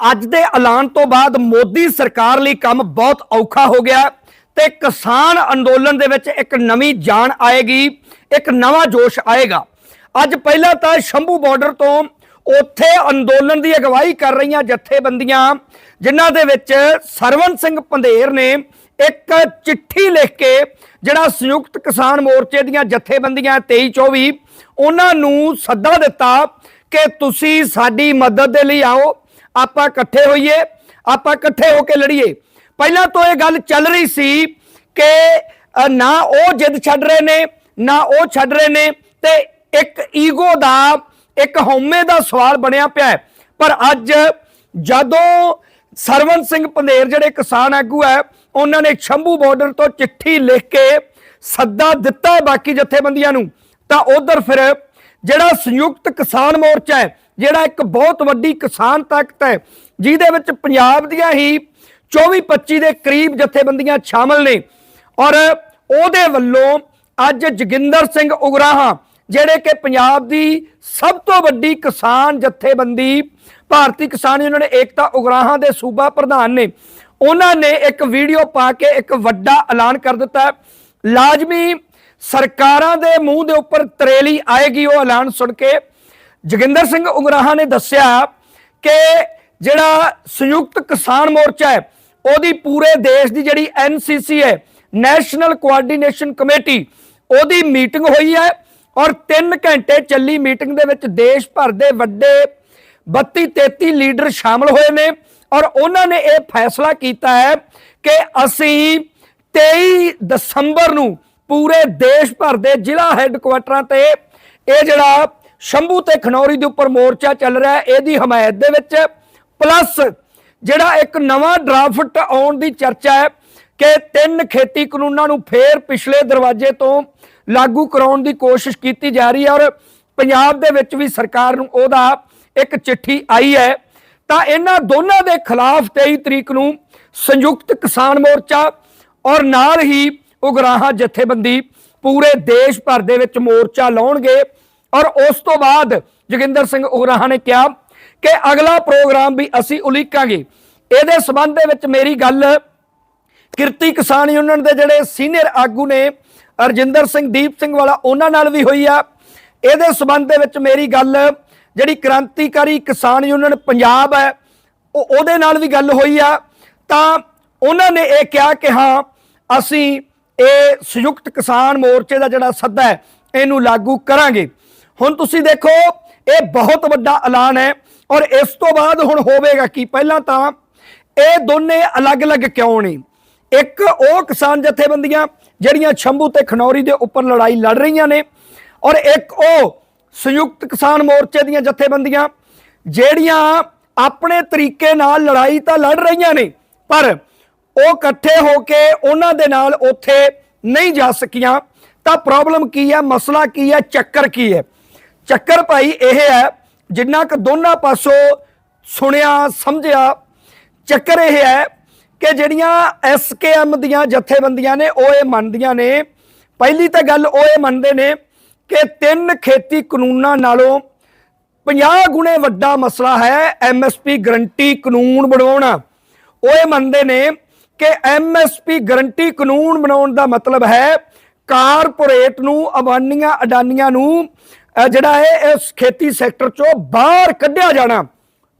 ਅੱਜ ਦੇ ਐਲਾਨ ਤੋਂ ਬਾਅਦ ਮੋਦੀ ਸਰਕਾਰ ਲਈ ਕੰਮ ਬਹੁਤ ਔਖਾ ਹੋ ਗਿਆ ਤੇ ਕਿਸਾਨ ਅੰਦੋਲਨ ਦੇ ਵਿੱਚ ਇੱਕ ਨਵੀਂ ਜਾਨ ਆਏਗੀ, ਇੱਕ ਨਵਾਂ ਜੋਸ਼ ਆਏਗਾ। ਅੱਜ ਪਹਿਲਾਂ ਤਾਂ ਸ਼ੰਭੂ ਬਾਰਡਰ ਤੋਂ ਉੱਥੇ ਅੰਦੋਲਨ ਦੀ ਅਗਵਾਈ ਕਰ ਰਹੀਆਂ ਜਥੇਬੰਦੀਆਂ, ਜਿਨ੍ਹਾਂ ਦੇ ਵਿੱਚ ਸਰਵਨ ਸਿੰਘ ਪੰਧੇਰ ਨੇ ਇੱਕ ਚਿੱਠੀ ਲਿਖ ਕੇ ਜਿਹੜਾ ਸੰਯੁਕਤ ਕਿਸਾਨ ਮੋਰਚੇ ਦੀਆਂ ਜਥੇਬੰਦੀਆਂ 23 24 ਉਹਨਾਂ ਨੂੰ ਸੱਦਾ ਦਿੱਤਾ ਕਿ ਤੁਸੀਂ ਸਾਡੀ ਮਦਦ ਦੇ ਲਈ ਆਓ ਆਪਾਂ ਇਕੱਠੇ ਹੋਈਏ, ਆਪਾਂ ਇਕੱਠੇ ਹੋ ਕੇ ਲੜੀਏ ਪਹਿਲਾਂ ਤੋਂ ਇਹ ਗੱਲ ਚੱਲ ਰਹੀ ਸੀ ਕਿ ਨਾ ਉਹ ਜਿੱਦ ਛੱਡ ਰਹੇ ਨੇ, ਨਾ ਉਹ ਛੱਡ ਰਹੇ ਨੇ ਤੇ ਇੱਕ ਈਗੋ ਦਾ, ਇੱਕ ਹਉਮੈ ਦਾ ਸਵਾਲ ਬਣਿਆ ਪਿਆ ਹੈ। ਪਰ ਅੱਜ ਜਦੋਂ ਸਰਵਨ ਸਿੰਘ ਪੰਧੇਰ ਜਿਹੜੇ ਕਿਸਾਨ ਆਗੂ ਹੈ, ਉਹਨਾਂ ਨੇ ਸ਼ੰਭੂ ਬਾਰਡਰ ਤੋਂ ਚਿੱਠੀ ਲਿਖ ਕੇ ਸੱਦਾ ਦਿੱਤਾ ਬਾਕੀ ਜਥੇਬੰਦੀਆਂ ਨੂੰ ਤਾਂ ਉਧਰ ਫਿਰ ਜਿਹੜਾ ਸੰਯੁਕਤ ਕਿਸਾਨ ਮੋਰਚਾ ਹੈ ਜਿਹੜਾ ਇੱਕ ਬਹੁਤ ਵੱਡੀ ਕਿਸਾਨ ਤਾਕਤ ਹੈ, ਜਿਹਦੇ ਵਿੱਚ ਪੰਜਾਬ ਦੀਆਂ ਹੀ 24 25 ਦੇ ਕਰੀਬ ਜਥੇਬੰਦੀਆਂ ਸ਼ਾਮਲ ਨੇ। ਔਰ ਉਹਦੇ ਵੱਲੋਂ ਅੱਜ ਜੋਗਿੰਦਰ ਸਿੰਘ ਉਗਰਾਹਾਂ, ਜਿਹੜੇ ਕਿ ਪੰਜਾਬ ਦੀ ਸਭ ਤੋਂ ਵੱਡੀ ਕਿਸਾਨ ਜਥੇਬੰਦੀ, ਭਾਰਤੀ ਕਿਸਾਨ ਯੂਨੀਅਨ ਏਕਤਾ ਉਗਰਾਹਾਂ ਦੇ ਸੂਬਾ ਪ੍ਰਧਾਨ ਨੇ, ਉਹਨਾਂ ਨੇ ਇੱਕ ਵੀਡੀਓ ਪਾ ਕੇ ਇੱਕ ਵੱਡਾ ਐਲਾਨ ਕਰ ਦਿੱਤਾ। ਲਾਜ਼ਮੀ ਸਰਕਾਰਾਂ ਦੇ ਮੂੰਹ ਦੇ ਉੱਪਰ ਤਰੇਲੀ ਆਏਗੀ ਉਹ ਐਲਾਨ ਸੁਣ ਕੇ। ਜੋਗਿੰਦਰ ਸਿੰਘ ਉਗਰਾਹਾਂ ਨੇ ਦੱਸਿਆ ਕਿ ਜਿਹੜਾ ਸੰਯੁਕਤ ਕਿਸਾਨ ਮੋਰਚਾ ਹੈ, ਉਹਦੀ ਪੂਰੇ ਦੇਸ਼ ਦੀ ਜਿਹੜੀ ਐਨਸੀਸੀ ਹੈ ਨੈਸ਼ਨਲ ਕੋਆਰਡੀਨੇਸ਼ਨ ਕਮੇਟੀ ਉਹਦੀ ਮੀਟਿੰਗ ਹੋਈ ਹੈ ਔਰ 3 ਘੰਟੇ ਚੱਲੀ ਮੀਟਿੰਗ ਦੇ ਵਿੱਚ ਦੇਸ਼ ਭਰ ਦੇ ਵੱਡੇ 32 33 ਲੀਡਰ ਸ਼ਾਮਲ ਹੋਏ ਨੇ ਔਰ ਉਹਨਾਂ ਨੇ ਇਹ ਫੈਸਲਾ ਕੀਤਾ ਹੈ ਕਿ ਅਸੀਂ 23 ਦਸੰਬਰ ਨੂੰ ਪੂਰੇ ਦੇਸ਼ ਭਰ ਦੇ ਜ਼ਿਲ੍ਹਾ ਹੈੱਡਕੁਆਟਰਾਂ ਤੇ ਇਹ ਜਿਹੜਾ ਸ਼ੰਭੂ ਤੇ ਖਨੌਰੀ ਦੇ ਉੱਪਰ ਮੋਰਚਾ ਚੱਲ ਰਿਹਾ ਹੈ। ਇਹਦੀ ਹਮਾਇਤ ਦੇ ਵਿੱਚ ਪਲੱਸ ਜਿਹੜਾ ਇੱਕ ਨਵਾਂ ਡਰਾਫਟ ਆਉਣ ਦੀ ਚਰਚਾ ਹੈ ਕਿ ਤਿੰਨ ਖੇਤੀ ਕਾਨੂੰਨਾਂ ਨੂੰ ਫੇਰ ਪਿਛਲੇ ਦਰਵਾਜ਼ੇ ਤੋਂ ਲਾਗੂ ਕਰਾਉਣ ਦੀ ਕੋਸ਼ਿਸ਼ ਕੀਤੀ ਜਾ ਰਹੀ ਹੈ ਔਰ ਪੰਜਾਬ ਦੇ ਵਿੱਚ ਵੀ ਸਰਕਾਰ ਨੂੰ ਉਹਦਾ ਇੱਕ ਚਿੱਠੀ ਆਈ ਹੈ। ਤਾਂ ਇਹਨਾਂ ਦੋਨਾਂ ਦੇ ਖਿਲਾਫ 23 ਤਰੀਕ ਨੂੰ ਸੰਯੁਕਤ ਕਿਸਾਨ ਮੋਰਚਾ ਔਰ ਨਾਲ ਹੀ ਉਗਰਾਹਾਂ ਜਥੇਬੰਦੀ ਪੂਰੇ ਦੇਸ਼ ਭਰ ਦੇ ਵਿੱਚ ਮੋਰਚਾ ਲਾਉਣਗੇ। ਔਰ ਉਸ ਤੋਂ ਬਾਅਦ ਜੋਗਿੰਦਰ ਸਿੰਘ ਉਗਰਾਹਾਂ ਨੇ ਕਿਹਾ ਕਿ ਅਗਲਾ ਪ੍ਰੋਗਰਾਮ ਵੀ ਅਸੀਂ ਉਲੀਕਾਂਗੇ। ਇਹਦੇ ਸਬੰਧ ਦੇ ਵਿੱਚ ਮੇਰੀ ਗੱਲ ਕਿਰਤੀ ਕਿਸਾਨ ਯੂਨੀਅਨ ਦੇ ਜਿਹੜੇ ਸੀਨੀਅਰ ਆਗੂ ਨੇ, ਅਰਜਿੰਦਰ ਸਿੰਘ, ਦੀਪ ਸਿੰਘ ਵਾਲਾ, ਉਹਨਾਂ ਨਾਲ ਵੀ ਹੋਈ ਆ। ਇਹਦੇ ਸਬੰਧ ਦੇ ਵਿੱਚ ਮੇਰੀ ਗੱਲ ਜਿਹੜੀ ਕ੍ਰਾਂਤੀਕਾਰੀ ਕਿਸਾਨ ਯੂਨੀਅਨ ਪੰਜਾਬ ਹੈ, ਉਹ ਉਹਦੇ ਨਾਲ ਵੀ ਗੱਲ ਹੋਈ ਆ। ਤਾਂ ਉਹਨਾਂ ਨੇ ਇਹ ਕਿਹਾ ਕਿ ਹਾਂ, ਅਸੀਂ ਇਹ ਸੰਯੁਕਤ ਕਿਸਾਨ ਮੋਰਚੇ ਦਾ ਜਿਹੜਾ ਸੱਦਾ ਹੈ, ਇਹਨੂੰ ਲਾਗੂ ਕਰਾਂਗੇ। ਹੁਣ ਤੁਸੀਂ ਦੇਖੋ, ਇਹ ਬਹੁਤ ਵੱਡਾ ਐਲਾਨ ਹੈ ਔਰ ਇਸ ਤੋਂ ਬਾਅਦ ਹੁਣ ਹੋਵੇਗਾ ਕੀ? ਪਹਿਲਾਂ ਤਾਂ ਇਹ ਦੋਨੇ ਅਲੱਗ-ਅਲੱਗ ਕਿਉਂ ਨੇ? ਇੱਕ ਉਹ ਕਿਸਾਨ ਜਥੇਬੰਦੀਆਂ ਜਿਹੜੀਆਂ ਸ਼ੰਭੂ ਤੇ ਖਨੌਰੀ ਦੇ ਉੱਪਰ ਲੜਾਈ ਲੜ ਰਹੀਆਂ ਨੇ ਔਰ ਇੱਕ ਉਹ ਸੰਯੁਕਤ ਕਿਸਾਨ ਮੋਰਚੇ ਦੀਆਂ ਜਥੇਬੰਦੀਆਂ ਜਿਹੜੀਆਂ ਆਪਣੇ ਤਰੀਕੇ ਨਾਲ ਲੜਾਈ ਤਾਂ ਲੜ ਰਹੀਆਂ ਨੇ, ਪਰ ਉਹ ਇਕੱਠੇ ਹੋ ਕੇ ਉਹਨਾਂ ਦੇ ਨਾਲ ਉੱਥੇ ਨਹੀਂ ਜਾ ਸਕੀਆਂ। ਤਾਂ ਪ੍ਰੋਬਲਮ ਕੀ ਹੈ? ਮਸਲਾ ਕੀ ਹੈ? ਚੱਕਰ ਕੀ ਹੈ? ਚੱਕਰ ਭਾਈ ਇਹ ਹੈ, ਜਿੰਨਾ ਕਿ ਦੋਨਾਂ ਪਾਸੋਂ ਸੁਣਿਆ, ਸਮਝਿਆ, ਚੱਕਰ ਇਹ ਹੈ ਕਿ ਜਿਹੜੀਆਂ ਐਸਕੇਐਮ ਦੀਆਂ ਜਥੇਬੰਦੀਆਂ ਨੇ, ਉਹ ਇਹ ਮੰਨਦੀਆਂ ਨੇ। ਪਹਿਲੀ ਤਾਂ ਗੱਲ ਉਹ ਇਹ ਮੰਨਦੇ ਨੇ ਕਿ ਤਿੰਨ ਖੇਤੀ ਕਾਨੂੰਨਾਂ ਨਾਲੋਂ 50 ਗੁਣੇ ਵੱਡਾ ਮਸਲਾ ਹੈ ਐਮਐਸਪੀ ਗਰੰਟੀ ਕਾਨੂੰਨ ਬਣਾਉਣਾ। ਉਹ ਇਹ ਮੰਨਦੇ ਨੇ ਕਿ ਐਮਐਸਪੀ ਗਰੰਟੀ ਕਾਨੂੰਨ ਬਣਾਉਣ ਦਾ ਮਤਲਬ ਹੈ ਕਾਰਪੋਰੇਟ ਨੂੰ, ਅਬਾਨੀਆਂ, ਅਡਾਨੀਆਂ ਨੂੰ ਜਿਹੜਾ ਹੈ ਇਸ ਖੇਤੀ ਸੈਕਟਰ ਚੋਂ ਬਾਹਰ ਕੱਢਿਆ ਜਾਣਾ।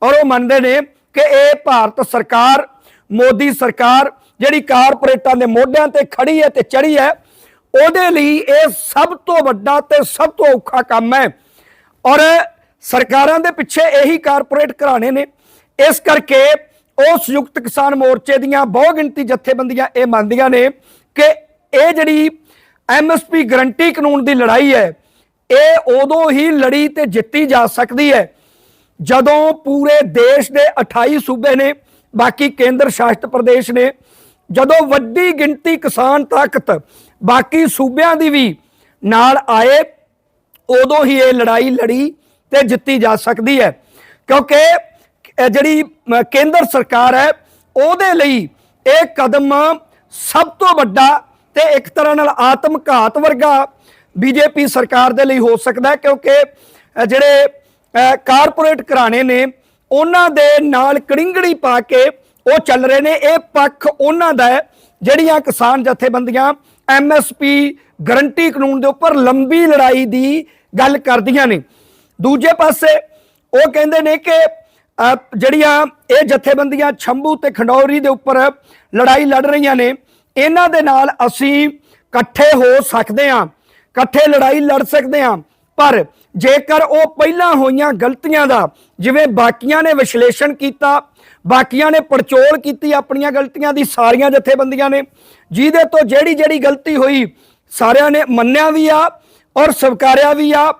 ਔਰ ਉਹ ਮੰਨਦੇ ਨੇ ਕਿ ਇਹ ਭਾਰਤ ਸਰਕਾਰ, ਮੋਦੀ ਸਰਕਾਰ, ਜਿਹੜੀ ਕਾਰਪੋਰੇਟਾਂ ਦੇ ਮੋਢਿਆਂ ਤੇ ਖੜੀ ਹੈ ਤੇ ਚੜੀ ਹੈ, ਉਹਦੇ ਲਈ ਇਹ ਸਭ ਤੋਂ ਵੱਡਾ ਤੇ ਸਭ ਤੋਂ ਔਖਾ ਕੰਮ ਹੈ। ਔਰ ਸਰਕਾਰਾਂ ਦੇ ਪਿੱਛੇ ਇਹੀ ਕਾਰਪੋਰੇਟ ਘਰਾਣੇ ਨੇ। ਇਸ ਕਰਕੇ ਉਹ ਸੰਯੁਕਤ ਕਿਸਾਨ ਮੋਰਚੇ ਦੀਆਂ ਬਹੁ ਗਿਣਤੀ ਜਥੇਬੰਦੀਆਂ ਇਹ ਮੰਨਦੀਆਂ ਨੇ ਕਿ ਇਹ ਜਿਹੜੀ ਐਮਐਸਪੀ ਗਰੰਟੀ ਕਾਨੂੰਨ ਦੀ ਲੜਾਈ ਹੈ ਇਹ ਉਦੋਂ ਹੀ ਲੜੀ ਤੇ ਜਿੱਤੀ ਜਾ ਸਕਦੀ ਹੈ। ਜਦੋਂ ਪੂਰੇ ਦੇਸ਼ ਦੇ 28 ਸੂਬੇ ਨੇ, ਬਾਕੀ ਕੇਂਦਰ ਸ਼ਾਸਿਤ ਪ੍ਰਦੇਸ਼ ਨੇ, ਜਦੋਂ ਵੱਡੀ ਗਿਣਤੀ ਕਿਸਾਨ ਤਾਕਤ ਬਾਕੀ ਸੂਬਿਆਂ ਦੀ ਵੀ ਨਾਲ ਆਏ, ਉਦੋਂ ਹੀ ਇਹ ਲੜਾਈ ਲੜੀ ਤੇ ਜਿੱਤੀ ਜਾ ਸਕਦੀ ਹੈ। ਕਿਉਂਕਿ ਜਿਹੜੀ ਕੇਂਦਰ ਸਰਕਾਰ ਹੈ, ਉਹਦੇ ਲਈ ਇਹ ਕਦਮ ਸਭ ਤੋਂ ਵੱਡਾ ਤੇ ਇੱਕ ਤਰ੍ਹਾਂ ਨਾਲ ਆਤਮਘਾਤ ਵਰਗਾ ਬੀਜੇਪੀ ਸਰਕਾਰ ਦੇ ਲਈ ਹੋ ਸਕਦਾ ਕਿਉਂਕਿ ਜਿਹੜੇ ਕਾਰਪੋਰੇਟ ਘਰਾਣੇ ਨੇ, ਉਹਨਾਂ ਦੇ ਨਾਲ ਕੜਿੰਗੜੀ ਪਾ ਕੇ ਉਹ ਚੱਲ ਰਹੇ ਨੇ। ਇਹ ਪੱਖ ਉਹਨਾਂ ਦਾ ਹੈ, ਜਿਹੜੀਆਂ ਕਿਸਾਨ ਜਥੇਬੰਦੀਆਂ ਐਮਐਸਪੀ ਗਰੰਟੀ ਕਾਨੂੰਨ ਦੇ ਉੱਪਰ ਲੰਬੀ ਲੜਾਈ ਦੀ ਗੱਲ ਕਰਦੀਆਂ ਨੇ। ਦੂਜੇ ਪਾਸੇ ਉਹ ਕਹਿੰਦੇ ਨੇ ਕਿ ਜਿਹੜੀਆਂ ਇਹ ਜਥੇਬੰਦੀਆਂ ਛੰਭੂ ਤੇ ਖੰਡੌਰੀ ਦੇ ਉੱਪਰ ਲੜਾਈ ਲੜ ਰਹੀਆਂ ਨੇ, ਇਹਨਾਂ ਦੇ ਨਾਲ ਅਸੀਂ ਇਕੱਠੇ ਹੋ ਸਕਦੇ ਹਾਂ। ਇਕੱਠੇ ਲੜਾਈ ਲੜ ਸਕਦੇ ਹਾਂ। ਪਰ ਜੇਕਰ ਉਹ ਪਹਿਲਾਂ ਹੋਈਆਂ ਗਲਤੀਆਂ ਦਾ, ਜਿਵੇਂ ਬਾਕੀਆਂ ਨੇ ਵਿਸ਼ਲੇਸ਼ਣ ਕੀਤਾ, ਬਾਕੀਆਂ ਨੇ ਪੜਚੋਲ ਕੀਤੀ ਆਪਣੀਆਂ ਗਲਤੀਆਂ ਦੀ ਸਾਰੀਆਂ ਜਥੇਬੰਦੀਆਂ ਨੇ, ਜਿਹਦੇ ਤੋਂ ਜਿਹੜੀ ਜਿਹੜੀ ਗਲਤੀ ਹੋਈ, ਸਾਰਿਆਂ ਨੇ ਮੰਨਿਆ ਵੀ ਆ ਔਰ ਸਵਕਾਰਿਆ ਵੀ ਆ।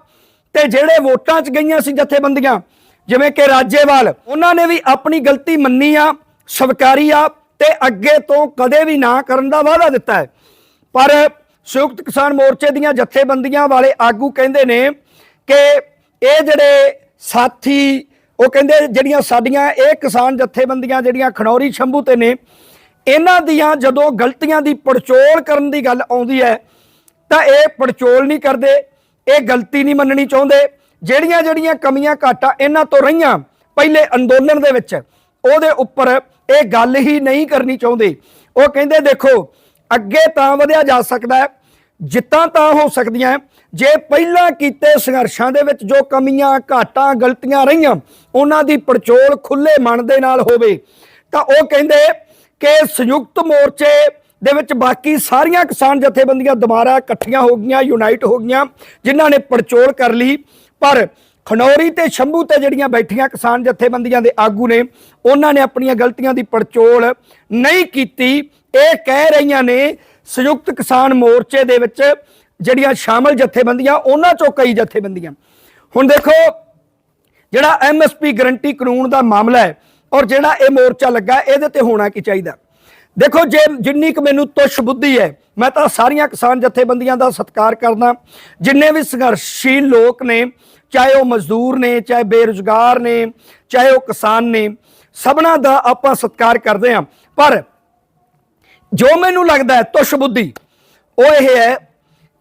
ਤੇ ਜਿਹੜੇ ਵੋਟਾਂ 'ਚ ਗਈਆਂ ਸੀ ਜਥੇਬੰਦੀਆਂ, ਜਿਵੇਂ ਕਿ ਰਾਜੇਵਾਲ, ਉਹਨਾਂ ਨੇ ਵੀ ਆਪਣੀ ਗਲਤੀ ਮੰਨੀ ਆ, ਸਵਕਾਰੀ ਆ ਤੇ ਅੱਗੇ ਤੋਂ ਕਦੇ ਵੀ ਨਾ ਕਰਨ ਦਾ ਵਾਅਦਾ ਦਿੱਤਾ ਹੈ। ਪਰ ਸੰਯੁਕਤ ਕਿਸਾਨ ਮੋਰਚੇ ਦੀਆਂ ਜਥੇਬੰਦੀਆਂ ਵਾਲੇ ਆਗੂ ਕਹਿੰਦੇ ਨੇ ਕਿ ਇਹ ਜਿਹੜੇ ਸਾਥੀ, ਉਹ ਕਹਿੰਦੇ ਜਿਹੜੀਆਂ ਸਾਡੀਆਂ ਇਹ ਕਿਸਾਨ ਜਥੇਬੰਦੀਆਂ ਜਿਹੜੀਆਂ ਖਣੌਰੀ ਸ਼ੰਭੂ ਤੇ ਨੇ, ਇਹਨਾਂ ਦੀਆਂ ਜਦੋਂ ਗਲਤੀਆਂ ਦੀ ਪੜਚੋਲ ਕਰਨ ਦੀ ਗੱਲ ਆਉਂਦੀ ਹੈ, ਤਾਂ ਇਹ ਪੜਚੋਲ ਨਹੀਂ ਕਰਦੇ, ਇਹ ਗਲਤੀ ਨਹੀਂ ਮੰਨਣੀ ਚਾਹੁੰਦੇ। ਜਿਹੜੀਆਂ ਜਿਹੜੀਆਂ ਕਮੀਆਂ ਘਾਟਾਂ ਇਹਨਾਂ ਤੋਂ ਰਹੀਆਂ ਪਹਿਲੇ ਅੰਦੋਲਨ ਦੇ ਵਿੱਚ, ਉਹਦੇ ਉੱਪਰ ਇਹ ਗੱਲ ਹੀ ਨਹੀਂ ਕਰਨੀ ਚਾਹੁੰਦੇ। ਉਹ ਕਹਿੰਦੇ ਦੇਖੋ ਅੱਗੇ ਤਾਂ ਵਧਿਆ ਜਾ ਸਕਦਾ ਹੈ। ਜਿੱਤਾਂ ਤਾਂ ਹੋ ਸਕਦੀਆਂ ਜੇ ਪਹਿਲਾਂ ਕੀਤੇ ਸੰਘਰਸ਼ਾਂ ਦੇ ਵਿੱਚ ਜੋ ਕਮੀਆਂ, ਘਾਟਾਂ, ਗਲਤੀਆਂ ਰਹੀਆਂ, ਉਹਨਾਂ ਦੀ ਪੜਚੋਲ ਖੁੱਲੇ ਮਨ ਦੇ ਨਾਲ ਹੋਵੇ, ਤਾਂ ਉਹ ਕਹਿੰਦੇ ਕਿ ਸੰਯੁਕਤ ਮੋਰਚੇ ਦੇ ਵਿੱਚ ਬਾਕੀ ਸਾਰੀਆਂ ਕਿਸਾਨ ਜਥੇਬੰਦੀਆਂ ਦੁਬਾਰਾ ਇਕੱਠੀਆਂ ਹੋ ਗਈਆਂ, ਯੂਨਾਈਟ ਹੋ ਗਈਆਂ, ਜਿਨ੍ਹਾਂ ਨੇ ਪੜਚੋਲ ਕਰ ਲਈ। ਪਰ ਖਨੌਰੀ ਤੇ ਸ਼ੰਭੂ ਤੇ ਜਿਹੜੀਆਂ ਬੈਠੀਆਂ ਕਿਸਾਨ ਜਥੇਬੰਦੀਆਂ ਦੇ ਆਗੂ ਨੇ, ਉਹਨਾਂ ਨੇ ਆਪਣੀਆਂ ਗਲਤੀਆਂ ਦੀ ਪੜਚੋਲ ਨਹੀਂ ਕੀਤੀ। ਇਹ ਕਹਿ ਰਹੀਆਂ ਨੇ ਸੰਯੁਕਤ ਕਿਸਾਨ ਮੋਰਚੇ ਦੇ ਵਿੱਚ ਜਿਹੜੀਆਂ ਸ਼ਾਮਲ ਜਥੇਬੰਦੀਆਂ, ਉਹਨਾਂ ਚੋਂ ਕਈ ਜਥੇਬੰਦੀਆਂ। ਹੁਣ ਦੇਖੋ, ਜਿਹੜਾ ਐਮਐਸਪੀ ਗਰੰਟੀ ਕਾਨੂੰਨ ਦਾ ਮਾਮਲਾ ਹੈ ਔਰ ਜਿਹੜਾ ਇਹ ਮੋਰਚਾ ਲੱਗਾ, ਇਹਦੇ ਤੇ ਹੋਣਾ ਕੀ ਚਾਹੀਦਾ? ਦੇਖੋ, ਜੇ ਜਿੰਨੀ ਕੁ ਮੈਨੂੰ ਤੁਸ਼ ਬੁੱਧੀ ਹੈ, ਮੈਂ ਤਾਂ ਸਾਰੀਆਂ ਕਿਸਾਨ ਜਥੇਬੰਦੀਆਂ ਦਾ ਸਤਿਕਾਰ ਕਰਦਾ। ਜਿੰਨੇ ਵੀ ਸੰਘਰਸ਼ੀਲ ਲੋਕ ਨੇ, ਚਾਹੇ ਉਹ ਮਜ਼ਦੂਰ ਨੇ, ਚਾਹੇ ਬੇਰੁਜ਼ਗਾਰ ਨੇ, ਚਾਹੇ ਉਹ ਕਿਸਾਨ ਨੇ, ਸਭਨਾ ਦਾ ਆਪਾਂ ਸਤਿਕਾਰ ਕਰਦੇ ਹਾਂ। ਪਰ ਜੋ ਮੈਨੂੰ ਲੱਗਦਾ ਹੈ, ਤੁਸ਼ ਬੁੱਧੀ, ਉਹ ਇਹ ਹੈ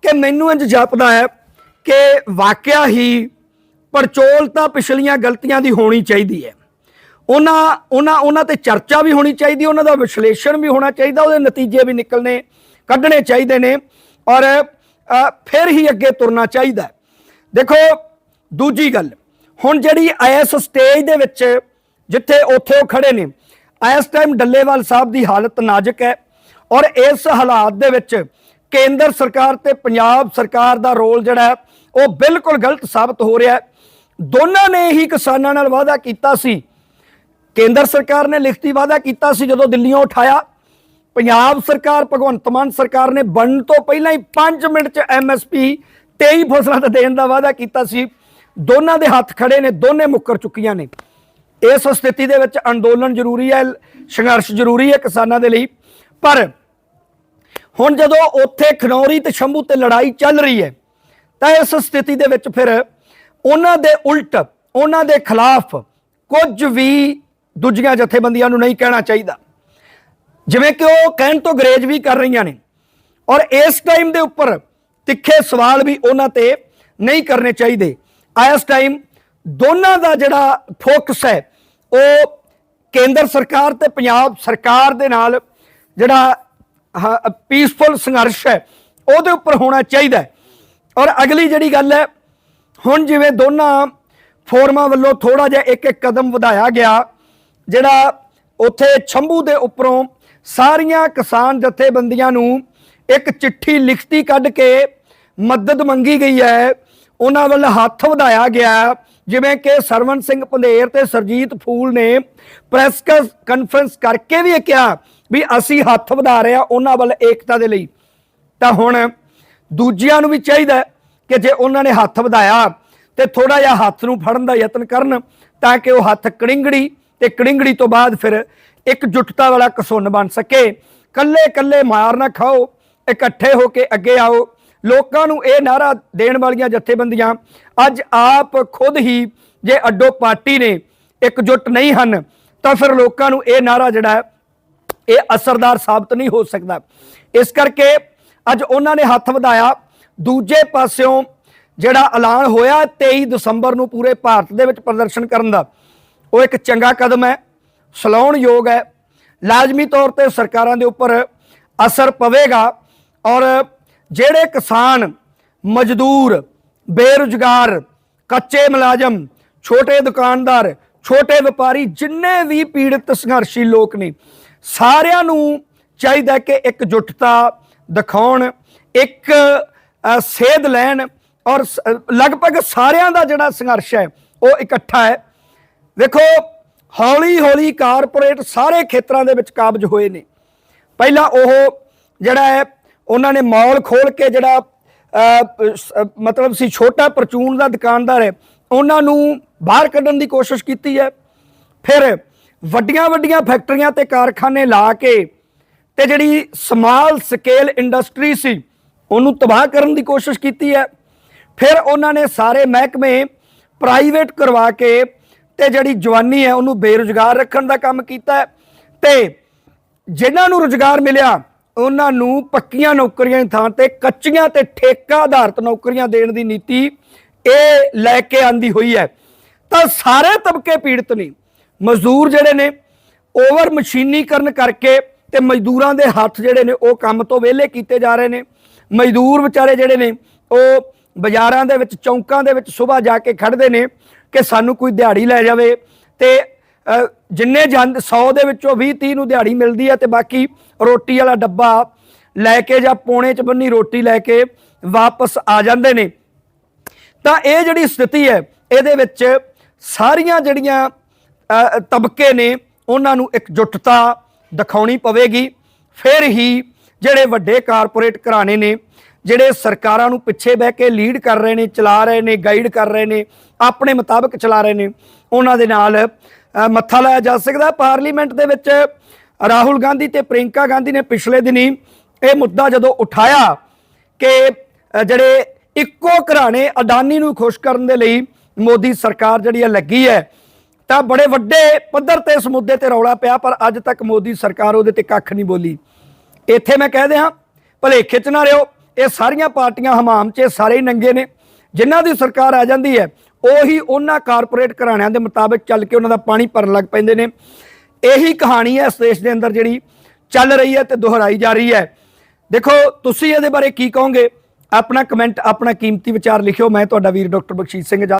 ਕਿ ਮੈਨੂੰ ਇੰਜ ਜਾਪਦਾ ਹੈ ਕਿ ਵਾਕਿਆ ਹੀ ਪਰਚੋਲ ਤਾਂ ਪਿਛਲੀਆਂ ਗਲਤੀਆਂ ਦੀ ਹੋਣੀ ਚਾਹੀਦੀ ਹੈ। ਉਹਨਾਂ ਉਹਨਾਂ ਉਹਨਾਂ ਤੇ ਚਰਚਾ ਵੀ ਹੋਣੀ ਚਾਹੀਦੀ, ਉਹਨਾਂ ਦਾ ਵਿਸ਼ਲੇਸ਼ਣ ਵੀ ਹੋਣਾ ਚਾਹੀਦਾ, ਉਹਦੇ ਨਤੀਜੇ ਵੀ ਨਿਕਲਣੇ, ਕੱਢਣੇ ਚਾਹੀਦੇ ਨੇ ਔਰ ਫਿਰ ਹੀ ਅੱਗੇ ਤੁਰਨਾ ਚਾਹੀਦਾ ਦੇਖੋ, ਦੂਜੀ ਗੱਲ, ਹੁਣ ਜਿਹੜੀ ਇਸ ਸਟੇਜ ਦੇ ਵਿੱਚ ਜਿੱਥੇ ਉੱਥੇ ਉਹ ਖੜੇ ਨੇ, ਇਸ ਟਾਈਮ ਡੱਲੇਵਾਲ ਸਾਹਿਬ ਦੀ ਹਾਲਤ ਨਾਜ਼ੁਕ ਹੈ। ਔਰ ਇਸ ਹਾਲਾਤ ਦੇ ਵਿੱਚ ਕੇਂਦਰ ਸਰਕਾਰ ਤੇ ਪੰਜਾਬ ਸਰਕਾਰ ਦਾ ਰੋਲ ਜਿਹੜਾ ਉਹ ਬਿਲਕੁਲ ਗਲਤ ਸਾਬਤ ਹੋ ਰਿਹਾ ਹੈ। ਦੋਨਾਂ ਨੇ ਹੀ ਕਿਸਾਨਾਂ ਨਾਲ ਵਾਅਦਾ ਕੀਤਾ ਸੀ। ਕੇਂਦਰ ਸਰਕਾਰ ਨੇ ਲਿਖਤੀ ਵਾਅਦਾ ਕੀਤਾ ਸੀ ਜਦੋਂ ਦਿੱਲੀੋਂ ਉਠਾਇਆ। ਪੰਜਾਬ ਸਰਕਾਰ, ਭਗਵੰਤ ਮਾਨ ਸਰਕਾਰ ਨੇ ਬਣਨ ਤੋਂ ਪਹਿਲਾਂ ਹੀ 5 ਮਿੰਟ ਚ ਐਮਐਸਪੀ 23 ਫਸਲਾਂ ਤੇ ਦੇਣ ਦਾ ਵਾਅਦਾ ਕੀਤਾ ਸੀ। ਦੋਨਾਂ ਦੇ ਹੱਥ ਖੜੇ ਨੇ, ਦੋਨੇ ਮੁੱਕਰ ਚੁੱਕੀਆਂ ਨੇ। ਇਸ ਸਥਿਤੀ ਦੇ ਵਿੱਚ ਅੰਦੋਲਨ ਜ਼ਰੂਰੀ ਹੈ, ਸੰਘਰਸ਼ ਜ਼ਰੂਰੀ ਹੈ ਕਿਸਾਨਾਂ ਦੇ ਲਈ। ਪਰ ਹੁਣ ਜਦੋਂ ਉੱਥੇ ਖਨੌਰੀ ਤੇ ਸ਼ੰਭੂ ਤੇ ਲੜਾਈ ਚੱਲ ਰਹੀ ਹੈ, ਤਾਂ ਇਸ ਸਥਿਤੀ ਦੇ ਵਿੱਚ ਫਿਰ ਉਹਨਾਂ ਦੇ ਉਲਟ, ਉਹਨਾਂ ਦੇ ਖਿਲਾਫ ਕੁਝ ਵੀ ਦੂਜੀਆਂ ਜਥੇਬੰਦੀਆਂ ਨੂੰ ਨਹੀਂ ਕਹਿਣਾ ਚਾਹੀਦਾ। ਜਿਵੇਂ ਕਿ ਉਹ ਕਹਿਣ ਤੋਂ ਗਰੇਜ ਵੀ ਕਰ ਰਹੀਆਂ ਨੇ ਔਰ ਇਸ ਟਾਈਮ ਦੇ ਉੱਪਰ ਤਿੱਖੇ ਸਵਾਲ ਵੀ ਉਹਨਾਂ ਤੇ ਨਹੀਂ ਕਰਨੇ ਚਾਹੀਦੇ। ਇਸ ਟਾਈਮ ਦੋਨਾਂ ਦਾ ਜਿਹੜਾ ਫੋਕਸ ਹੈ, ਉਹ ਕੇਂਦਰ ਸਰਕਾਰ ਤੇ ਪੰਜਾਬ ਸਰਕਾਰ ਦੇ ਨਾਲ ਜਿਹੜਾ ਪੀਸਫੁਲ ਸੰਘਰਸ਼ ਹੈ। ਉਹਦੇ ਉੱਪਰ ਹੋਣਾ ਚਾਹੀਦਾ ਔਰ ਅਗਲੀ ਜਿਹੜੀ ਗੱਲ ਹੈ, ਹੁਣ ਜਿਵੇਂ ਦੋਨਾਂ ਫੋਰਮਾਂ ਵੱਲੋਂ ਥੋੜਾ ਜਿਹਾ ਇੱਕ ਇੱਕ ਕਦਮ ਵਧਾਇਆ ਗਿਆ, ਜਿਹੜਾ ਉੱਥੇ ਛੰਭੂ ਦੇ ਉੱਪਰੋਂ ਸਾਰੀਆਂ ਕਿਸਾਨ ਜਥੇਬੰਦੀਆਂ ਨੂੰ ਇੱਕ ਚਿੱਠੀ ਲਿਖਤੀ ਕੱਢ ਕੇ ਮਦਦ ਮੰਗੀ ਗਈ ਹੈ। ਉਹਨਾਂ ਵੱਲ ਹੱਥ ਵਧਾਇਆ ਗਿਆ। ਜਿਵੇਂ ਕਿ ਸਰਵਨ ਸਿੰਘ ਪੰਧੇਰ ਤੇ ਸਰਜੀਤ ਫੂਲ ਨੇ ਪ੍ਰੈਸ ਕਾਨਫਰੰਸ ਕਰਕੇ ਵੀ ਇਹ ਕਿਹਾ ਵੀ ਅਸੀਂ ਹੱਥ ਵਧਾ ਰਹੇ ਹਾਂ ਉਹਨਾਂ ਵੱਲ ਏਕਤਾ ਦੇ ਲਈ। ਤਾਂ ਹੁਣ ਦੂਜਿਆਂ ਨੂੰ ਵੀ ਚਾਹੀਦਾ ਕਿ ਜੇ ਉਹਨਾਂ ਨੇ ਹੱਥ ਵਧਾਇਆ ਤੇ ਥੋੜਾ ਜਿਹਾ ਹੱਥ ਨੂੰ ਫੜਨ ਦਾ ਯਤਨ ਕਰਨ ਤਾਂ ਕਿ ਉਹ ਹੱਥ ਕੜਿੰਗੜੀ ਤੇ ਕੜਿੰਗੜੀ ਤੋਂ ਬਾਅਦ ਫਿਰ ਇੱਕ ਜੁਟਤਾ ਵਾਲਾ ਕਸੁੰਨ ਬਣ ਸਕੇ। ਕੱਲੇ ਕੱਲੇ ਮਾਰ ਨਾ ਖਾਓ, ਇਕੱਠੇ ਹੋ ਕੇ ਅੱਗੇ ਆਓ। ਲੋਕਾਂ ਨੂੰ ਇਹ ਨਾਰਾ ਦੇਣ ਵਾਲੀਆਂ ਜਥੇਬੰਦੀਆਂ, ਅੱਜ ਆਪ ਖੁਦ ਹੀ ਜੇ ਅੱਡੋ ਪਾਰਟੀ ਨੇ ਇਕਜੁੱਟ ਨਹੀਂ ਹਨ, ਤਾਂ ਫਿਰ ਲੋਕਾਂ ਨੂੰ ਇਹ ਨਾਰਾ ਜਿਹੜਾ ਇਹ ਅਸਰਦਾਰ ਸਾਬਤ ਨਹੀਂ ਹੋ ਸਕਦਾ। ਇਸ ਕਰਕੇ ਅੱਜ ਉਹਨਾਂ ਨੇ ਹੱਥ ਵਧਾਇਆ। ਦੂਜੇ ਪਾਸਿਓਂ ਜਿਹੜਾ ਐਲਾਨ ਹੋਇਆ 23 ਦਸੰਬਰ ਨੂੰ ਪੂਰੇ ਭਾਰਤ ਦੇ ਵਿੱਚ ਪ੍ਰਦਰਸ਼ਨ ਕਰਨ ਦਾ, ਉਹ ਇੱਕ ਚੰਗਾ ਕਦਮ ਹੈ, ਸਲਾਉਣ ਯੋਗ ਹੈ। ਲਾਜ਼ਮੀ ਤੌਰ ਤੇ ਸਰਕਾਰਾਂ ਦੇ ਉੱਪਰ ਅਸਰ ਪਵੇਗਾ ਔਰ ਜਿਹੜੇ ਕਿਸਾਨ, ਮਜ਼ਦੂਰ, ਬੇਰੁਜ਼ਗਾਰ, ਕੱਚੇ ਮੁਲਾਜ਼ਮ, ਛੋਟੇ ਦੁਕਾਨਦਾਰ, ਛੋਟੇ ਵਪਾਰੀ, ਜਿੰਨੇ ਵੀ ਪੀੜਤ ਸੰਘਰਸ਼ੀ ਲੋਕ ਨੇ ਸਾਰਿਆਂ ਨੂੰ ਚਾਹੀਦਾ ਕਿ ਇੱਕ ਇਕਜੁੱਟਤਾ ਦਿਖਾਉਣ, ਇੱਕ ਸੇਧ ਲੈਣ ਔਰ ਸ- ਲਗਭਗ ਸਾਰਿਆਂ ਦਾ ਜਿਹੜਾ ਸੰਘਰਸ਼ ਹੈ, ਉਹ ਇਕੱਠਾ ਹੈ। ਦੇਖੋ ਹੌਲੀ ਹੌਲੀ ਕਾਰਪੋਰੇਟ ਸਾਰੇ ਖੇਤਰਾਂ ਦੇ ਵਿੱਚ ਕਾਬਜ ਹੋਏ ਨੇ। ਪਹਿਲਾਂ ਉਹ ਜਿਹੜਾ ਹੈ, ਉਹਨਾਂ ਨੇ ਮਾਲ ਖੋਲ ਕੇ ਜਿਹੜਾ ਮਤਲਬ ਸੀ ਛੋਟਾ ਪਰਚੂਨ ਦਾ ਦੁਕਾਨਦਾਰ ਹੈ, ਉਹਨਾਂ ਨੂੰ ਬਾਹਰ ਕੱਢਣ ਦੀ ਕੋਸ਼ਿਸ਼ ਕੀਤੀ ਹੈ। ਫਿਰ ਵੱਡੀਆਂ ਵੱਡੀਆਂ ਫੈਕਟਰੀਆਂ ਤੇ ਕਾਰਖਾਨੇ ਲਾ ਕੇ ਤੇ ਜਿਹੜੀ ਸਮਾਲ ਸਕੇਲ ਇੰਡਸਟਰੀ ਸੀ, ਉਹਨੂੰ ਤਬਾਹ ਕਰਨ ਦੀ ਕੋਸ਼ਿਸ਼ ਕੀਤੀ ਹੈ। ਫਿਰ ਉਹਨਾਂ ਨੇ ਸਾਰੇ ਮਹਿਕਮੇ ਪ੍ਰਾਈਵੇਟ ਕਰਵਾ ਕੇ ਤੇ ਜਿਹੜੀ ਜਵਾਨੀ ਹੈ, ਉਹਨੂੰ ਬੇਰੁਜ਼ਗਾਰ ਰੱਖਣ ਦਾ ਕੰਮ ਕੀਤਾ ਹੈ ਤੇ ਜਿਨ੍ਹਾਂ ਨੂੰ ਰੁਜ਼ਗਾਰ ਮਿਲਿਆ, ਉਹਨਾਂ ਨੂੰ ਪੱਕੀਆਂ ਨੌਕਰੀਆਂ ਦੀ ਥਾਂ ਤੇ ਕੱਚੀਆਂ ਤੇ ਠੇਕਾ ਆਧਾਰਿਤ ਨੌਕਰੀਆਂ ਦੇਣ ਦੀ ਨੀਤੀ ਇਹ ਲੈ ਕੇ ਆਂਦੀ ਹੋਈ ਹੈ। ਤਾਂ ਸਾਰੇ ਤਬਕੇ ਪੀੜਤ ਨੇ ਮਜ਼ਦੂਰ ਜਿਹੜੇ ਨੇ ਓਵਰ ਮਸ਼ੀਨੀਕਰਨ ਕਰਕੇ ਤੇ ਮਜ਼ਦੂਰਾਂ ਦੇ ਹੱਥ ਜਿਹੜੇ ਨੇ, ਉਹ ਕੰਮ ਤੋਂ ਵਿਹਲੇ ਕੀਤੇ ਜਾ ਰਹੇ ਨੇ। ਮਜ਼ਦੂਰ ਵਿਚਾਰੇ ਜਿਹੜੇ ਨੇ, ਉਹ ਬਾਜ਼ਾਰਾਂ ਦੇ ਵਿੱਚ, ਚੌਂਕਾਂ ਦੇ ਵਿੱਚ ਸਵੇਰ ਜਾ ਕੇ ਖੜਦੇ ਨੇ ਕਿ ਸਾਨੂੰ ਕੋਈ ਦਿਹਾੜੀ ਲੈ ਜਾਵੇ ਤੇ ਜਿੰਨੇ ਜੰਦ 100 ਦੇ ਵਿੱਚੋਂ 20 30 ਨੂੰ ਦਿਹਾੜੀ ਮਿਲਦੀ ਹੈ ਤੇ ਬਾਕੀ ਰੋਟੀ ਵਾਲਾ ਡੱਬਾ ਲੈ ਕੇ ਜਾਂ ਪੌਣੇ ਚ ਬੰਨੀ ਰੋਟੀ ਲੈ ਕੇ ਵਾਪਸ ਆ ਜਾਂਦੇ ਨੇ। ਤਾਂ ਇਹ ਜਿਹੜੀ ਸਥਿਤੀ ਹੈ, ਇਹਦੇ ਵਿੱਚ ਸਾਰੀਆਂ ਜਿਹੜੀਆਂ ਤਬਕੇ ਨੇ ਉਹਨਾਂ ਨੂੰ ਇਕਜੁੱਟਤਾ ਦਿਖਾਉਣੀ ਪਵੇਗੀ। ਫਿਰ ਹੀ ਜਿਹੜੇ ਵੱਡੇ ਕਾਰਪੋਰੇਟ ਘਰਾਣੇ ਨੇ, ਜਿਹੜੇ ਸਰਕਾਰਾਂ ਨੂੰ ਪਿੱਛੇ ਬਹਿ ਕੇ ਲੀਡ ਕਰ ਰਹੇ ਨੇ, ਚਲਾ ਰਹੇ ਨੇ ਗਾਈਡ ਕਰ ਰਹੇ ਨੇ, ਆਪਣੇ ਮੁਤਾਬਕ ਚਲਾ ਰਹੇ ਨੇ, ਉਹਨਾਂ ਦੇ ਨਾਲ ਮੱਥਾ ਲਾਇਆ ਜਾ ਸਕਦਾ। ਪਾਰਲੀਮੈਂਟ ਦੇ ਵਿੱਚ ਰਾਹੁਲ ਗਾਂਧੀ ਤੇ ਪ੍ਰਿੰਕਾ ਗਾਂਧੀ ਨੇ ਪਿਛਲੇ ਦਿਨੀ ਇਹ ਮੁੱਦਾ ਜਦੋਂ ਉਠਾਇਆ ਕਿ ਜਿਹੜੇ ਇੱਕੋ ਘਰਾਣੇ ਅਡਾਨੀ ਨੂੰ ਖੁਸ਼ ਕਰਨ ਦੇ ਲਈ ਮੋਦੀ ਸਰਕਾਰ ਜਿਹੜੀ ਹੈ ਲੱਗੀ ਹੈ ਤਾਂ ਬੜੇ ਵੱਡੇ ਪੱਧਰ ਤੇ ਇਸ ਮੁੱਦੇ ਤੇ ਰੌਲਾ ਪਿਆ, ਪਰ ਅੱਜ ਤੱਕ ਮੋਦੀ ਸਰਕਾਰ ਉਹਦੇ ਤੇ ਕੱਖ ਨਹੀਂ ਬੋਲੀ। ਇੱਥੇ ਮੈਂ ਕਹਿ ਦਿਆਂ, ਭਲੇਖੇ ਚ ਨਾ ਰਿਓ ਇਹ ਸਾਰੀਆਂ ਪਾਰਟੀਆਂ ਹਮਾਮ 'ਚ ਸਾਰੇ ਹੀ ਨੰਗੇ ਨੇ। ਜਿਨ੍ਹਾਂ ਦੀ ਸਰਕਾਰ ਆ ਜਾਂਦੀ ਹੈ, ਉਹੀ ਉਹਨਾਂ ਕਾਰਪੋਰੇਟ ਘਰਾਣਿਆਂ ਦੇ ਮੁਤਾਬਕ ਚੱਲ ਕੇ ਉਹਨਾਂ ਦਾ ਪਾਣੀ ਭਰਨ ਲੱਗ ਪੈਂਦੇ ਨੇ। ਇਹੀ ਕਹਾਣੀ ਹੈ ਇਸ ਦੇਸ਼ ਦੇ ਅੰਦਰ ਜਿਹੜੀ ਚੱਲ ਰਹੀ ਹੈ ਤੇ ਦੁਹਰਾਈ ਜਾ ਰਹੀ ਹੈ। ਦੇਖੋ, ਤੁਸੀਂ ਇਹਦੇ ਬਾਰੇ ਕੀ ਕਹੋਗੇ? ਆਪਣਾ ਕਮੈਂਟ ਆਪਣਾ ਕੀਮਤੀ ਵਿਚਾਰ ਲਿਖਿਓ। ਮੈਂ ਤੁਹਾਡਾ ਵੀਰ ਡਾਕਟਰ ਬਖਸ਼ੀਸ਼ ਸਿੰਘ